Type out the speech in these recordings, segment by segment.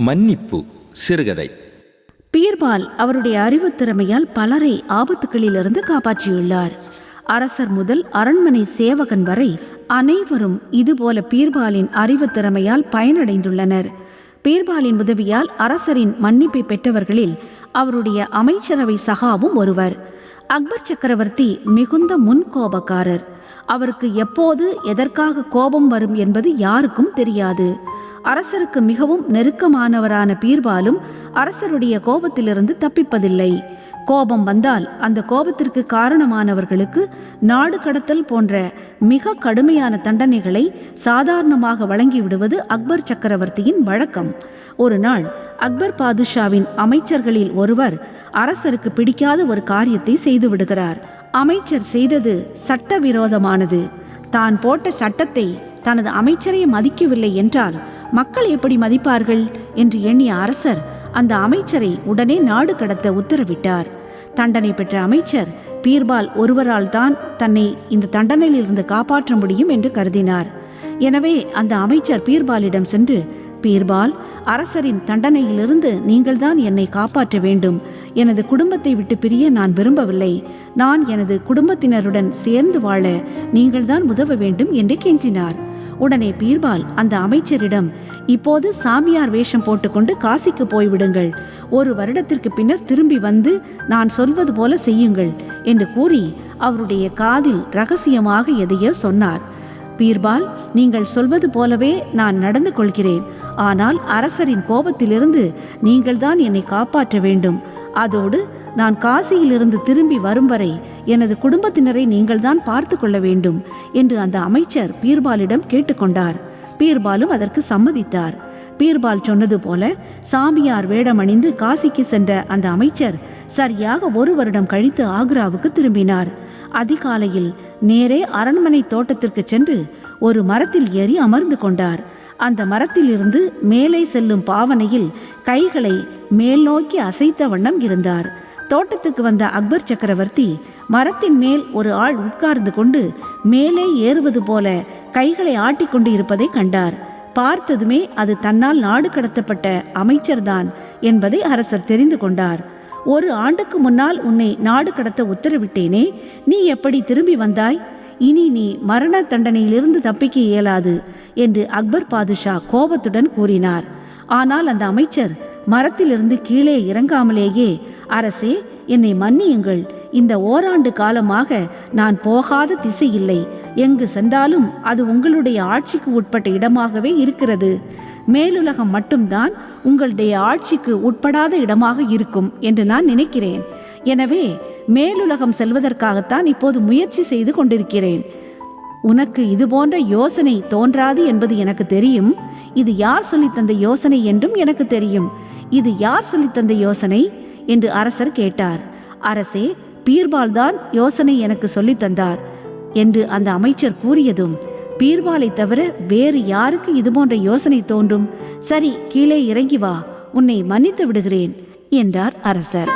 மன்னிப்பு சிறுகதை. பீர்பால் அவருடைய அறிவு திறமையால் பலரை ஆபத்துகளிலிருந்து காப்பாற்றியுள்ளார். அரசர் முதல் அரண்மனை சேவகன் வரை அனைவரும் இதுபோல பீர்பாலின் அறிவுத் திறமையால் பயனடைந்துள்ளனர். பீர்பாலின் உதவியால் அரசரின் மன்னிப்பை பெற்றவர்களில் அவருடைய அமைச்சரவை சகாவும் ஒருவர். அக்பர் சக்கரவர்த்தி மிகுந்த முன்கோபக்காரர். அவருக்கு எப்போது எதற்காக கோபம் வரும் என்பது யாருக்கும் தெரியாது. அரசருக்கு மிகவும் நெருக்கமானவரான பீர்பாலும் அரசருடைய கோபத்திலிருந்து தப்பிப்பதில்லை. கோபம் வந்தால் அந்த கோபத்திற்கு காரணமானவர்களுக்கு நாடு கடத்தல் போன்ற மிக கடுமையான தண்டனைகளை சாதாரணமாக வழங்கிவிடுவது அக்பர் சக்கரவர்த்தியின் வழக்கம். ஒரு நாள் அக்பர் பாதுஷாவின் அமைச்சர்களில் ஒருவர் அரசருக்கு பிடிக்காத ஒரு காரியத்தை செய்து விடுகிறார். அமைச்சர் செய்தது சட்டவிரோதமானது. தான் போட்ட சட்டத்தை தனது அமைச்சரை மதிக்கவில்லை என்றால் மக்கள் எப்படி மதிப்பார்கள் என்று எண்ணிய அரசர் அந்த அமைச்சரை உடனே நாடு கடத்த உத்தரவிட்டார். தண்டனை பெற்ற அமைச்சர் பீர்பால் ஒருவரால் தான் தன்னை இந்த தண்டனையிலிருந்து காப்பாற்ற முடியும் என்று கருதினார். எனவே அந்த அமைச்சர் பீர்பாலிடம் சென்று பீர்பால் அரசரின் தண்டனையிலிருந்து நீங்கள்தான் என்னை காப்பாற்ற வேண்டும். எனது குடும்பத்தை விட்டு பிரிய நான் விரும்பவில்லை. நான் எனது குடும்பத்தினருடன் சேர்ந்து வாழ நீங்கள்தான் உதவ வேண்டும் என்று கெஞ்சினார். உடனே பீர்பால் அந்த அமைச்சரிடம் இப்போது சாமியார் வேஷம் போட்டுக்கொண்டு காசிக்கு போய்விடுங்கள். ஒரு வருடத்திற்கு பின்னர் திரும்பி வந்து நான் சொல்வது போல செய்யுங்கள் என்று கூறி அவருடைய காதில் ரகசியமாக எதையோ சொன்னார். பீர்பால் நீங்கள் சொல்வது போலவே நான் நடந்து கொள்கிறேன். ஆனால் அரசரின் கோபத்திலிருந்து நீங்கள்தான் என்னை காப்பாற்ற வேண்டும். அதோடு நான் காசியிலிருந்து திரும்பி வரும் வரை எனது குடும்பத்தினரை நீங்கள்தான் பார்த்து கொள்ள வேண்டும் என்று அந்த அமைச்சர் பீர்பாலிடம் கேட்டுக்கொண்டார். பீர்பாலும் அதற்கு சம்மதித்தார். பீர்பால் சொன்னது போல சாமியார் வேடமணிந்து காசிக்கு சென்ற அந்த அமைச்சர் சரியாக ஒரு வருடம் கழித்து ஆக்ராவுக்கு திரும்பினார். அதிகாலையில் நேரே அரண்மனை தோட்டத்திற்கு சென்று ஒரு மரத்தில் ஏறி அமர்ந்து கொண்டார். அந்த மரத்திலிருந்து மேலே செல்லும் பாவனையில் கைகளை மேல் நோக்கி அசைத்த வண்ணம் இருந்தார். தோட்டத்துக்கு வந்த அக்பர் சக்கரவர்த்தி மரத்தின் மேல் ஒரு ஆள் உட்கார்ந்து கொண்டு மேலே ஏறுவது போல கைகளை ஆட்டிக்கொண்டு இருப்பதை கண்டார். பார்த்ததுமே அது தன்னால் நாடு கடத்தப்பட்ட அமைச்சர்தான் என்பதை அரசர் தெரிந்து கொண்டார். ஒரு ஆண்டுக்கு முன்னால் உன்னை நாடு கடத்த உத்தரவிட்டேனே நீ எப்படி திரும்பி வந்தாய்? இனி நீ மரண தண்டனையிலிருந்து தப்பிக்க இயலாது என்று அக்பர் பாதுஷா கோபத்துடன் கூறினார். ஆனால் அந்த அமைச்சர் மரத்திலிருந்து கீழே இறங்காமலேயே அரசே என்னை மன்னியுங்கள் இந்த ஓராண்டு காலமாக நான் போகாத திசை இல்லை எங்கு சென்றாலும் அது உங்களுடைய ஆட்சிக்கு உட்பட்ட இடமாகவே இருக்கிறது. மேலுலகம் மட்டும்தான் உங்களுடைய ஆட்சிக்கு உட்படாத இடமாக இருக்கும் என்று நான் நினைக்கிறேன். எனவே மேலுலகம் செல்வதற்காகத்தான் இப்போது முயற்சி செய்து கொண்டிருக்கிறேன். உனக்கு இது போன்ற யோசனை தோன்றாது என்பது எனக்கு தெரியும். இது யார் சொல்லித்தந்த யோசனை என்றும் எனக்கு தெரியும். இது யார் சொல்லித்தந்த யோசனை? என்று அரசர் கேட்டார். அரசே பீர்பால் தான் யோசனை எனக்கு சொல்லித் தந்தார் என்று அந்த அமைச்சர் கூறியதும் பீர்பாலை தவிர வேறு யாருக்கு இது போன்ற யோசனை தோன்றும்? சரி கீழே இறங்கி வா. உன்னை மன்னித்து விடுகிறேன் என்றார் அரசர்.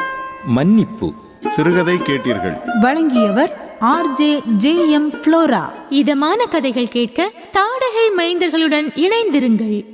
மன்னிப்பு சிறுகதை கேட்டீர்கள். வழங்கியவர் ஆர்ஜே ஜே எம் ஃப்ளோரா. இதமான கதைகள் கேட்க தாடகை மைந்தர்களுடன் இணைந்திருங்கள்.